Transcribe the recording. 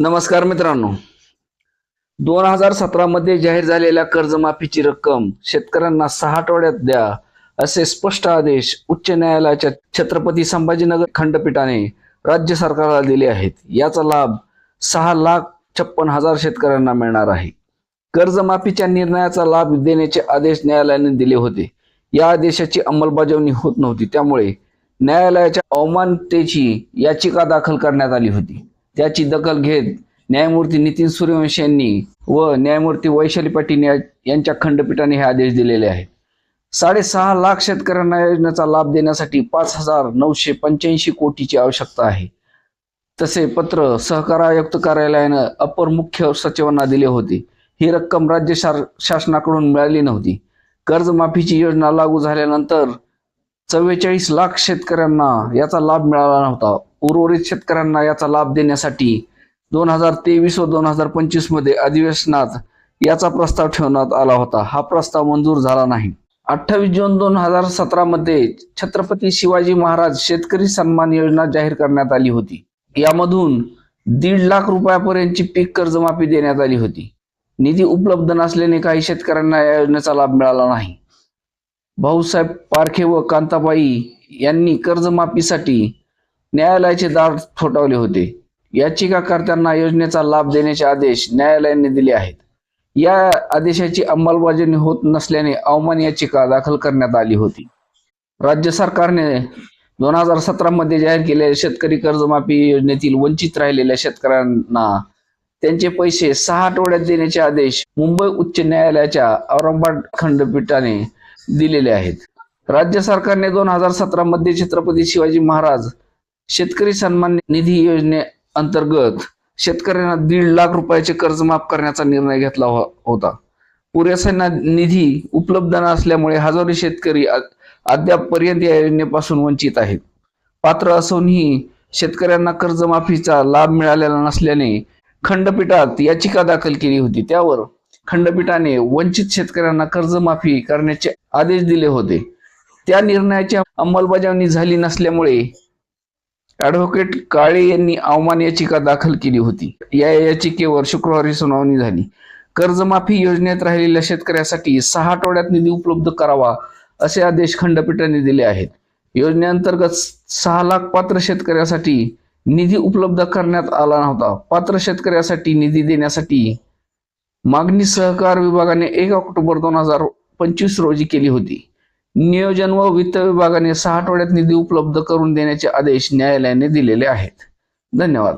नमस्कार मित्रांनो. दोन हजार सतरा मध्ये जाहीर झालेल्या कर्जमाफीची रक्कम शेतकऱ्यांना सहा आठवड्यात द्या असे स्पष्ट आदेश उच्च न्यायालयाच्या छत्रपती संभाजीनगर खंडपीठाने राज्य सरकारला दिले आहेत. याचा लाभ सहा लाख छप्पन हजार शेतकऱ्यांना मिळणार आहे. कर्जमाफीच्या निर्णयाचा लाभ देण्याचे आदेश न्यायालयाने दिले होते. या आदेशाची अंमलबजावणी होत नव्हती. त्यामुळे न्यायालयाच्या अवमानतेची याचिका दाखल करण्यात आली होती. त्याची दखल घेत न्यायमूर्ती नितीन सूर्यवंशी यांनी व न्यायमूर्ती वैशाली पाटील यांच्या खंडपीठाने हे आदेश दिलेले आहेत साडेसहा लाख शेतकऱ्यांना योजनेचा लाभ देण्यासाठी पाच हजार नऊशे पंच्याऐंशी कोटीची आवश्यकता आहे. तसे पत्र सहकार आयुक्त कार्यालयानं अपर मुख्य सचिवांना दिले होते. ही रक्कम राज्य शासनाकडून मिळाली नव्हती. कर्जमाफीची योजना लागू झाल्यानंतर चव्वेचाळीस लाख शेतकऱ्यांना याचा लाभ मिळाला नव्हता. उर्वरित शेतकऱ्यांना याचा लाभ देण्यासाठी दोन हजार तेवीस व दोन हजार पंचवीसमध्ये अधिवेशनात याचा प्रस्ताव ठेवण्यात आला होता. हा प्रस्ताव मंजूर झाला नाही. अठ्ठावीस जून दोन हजार सतरा मध्ये छत्रपती शिवाजी महाराज शेतकरी सन्मान योजना जाहीर करण्यात आली होती. यामधून दीड लाख रुपयापर्यंतची पीक कर्जमाफी देण्यात आली होती. निधी उपलब्ध नसल्याने काही शेतकऱ्यांना या योजनेचा लाभ मिळाला नाही. भाऊसाहेब पारखे व कांताबाई यांनी कर्जमाफीसाठी न्यायालयाचे दार ठोठावले होते. याचिकाकर्त्यांना योजनेचा लाभ देण्याचे आदेश न्यायालयाने दिले आहेत. या आदेशाची अंमलबजावणी होत नसल्याने अवमान याचिका दाखल करण्यात आली होती. राज्य सरकारने दोन हजार सतरा मध्ये जाहीर केलेल्या शेतकरी कर्जमाफी योजनेतील वंचित राहिलेल्या शेतकऱ्यांना त्यांचे पैसे सहा आठवड्यात देण्याचे आदेश मुंबई उच्च न्यायालयाच्या औरंगाबाद खंडपीठाने दिलेले आहेत. राज्य सरकारने दोन हजार सतरा मध्ये छत्रपती शिवाजी महाराज शेतकरी सन्मान निधी योजने अंतर्गत शेतकऱ्यांना दीड लाख रुपयाचे कर्ज माफ करण्याचा निर्णय घेतला हो-, होता. पुरेसा निधी उपलब्ध नसल्यामुळे हजारो शेतकरी अद्याप अद्यापपर्यंत या योजनेपासून वंचित आहेत. पात्र असूनही शेतकऱ्यांना कर्जमाफीचा लाभ मिळालेला नसल्याने खंडपीठात याचिका दाखल केली होती. त्यावर खंडपीठाने वंचित शेतकऱ्यांना कर्जमाफी करण्याचे आदेश दिले होते. त्या निर्णयाची अंमलबजावणी झाली नसल्यामुळे ऍडव्होकेट काळे यांनी अवमान याचिका दाखल केली होती. या याचिकेवर शुक्रवारी सुनावणी झाली. कर्जमाफी योजनेत राहिलेल्या शेतकऱ्यासाठी सहा आठवड्यात निधी उपलब्ध करावा असे आदेश खंडपीठाने दिले आहेत. योजनेअंतर्गत सहा लाख पात्र शेतकऱ्यासाठी निधी उपलब्ध करण्यात आला नव्हता. पात्र शेतकऱ्यासाठी निधी देण्यासाठी मागणी सहकार विभागाने एक ऑक्टोबर दोन हजार पंचवीस रोजी केली होती. नियोजन व वित्त विभागाने सहा आठवड्यात निधी उपलब्ध करून देण्याचे आदेश न्यायालयाने दिलेले आहेत. धन्यवाद.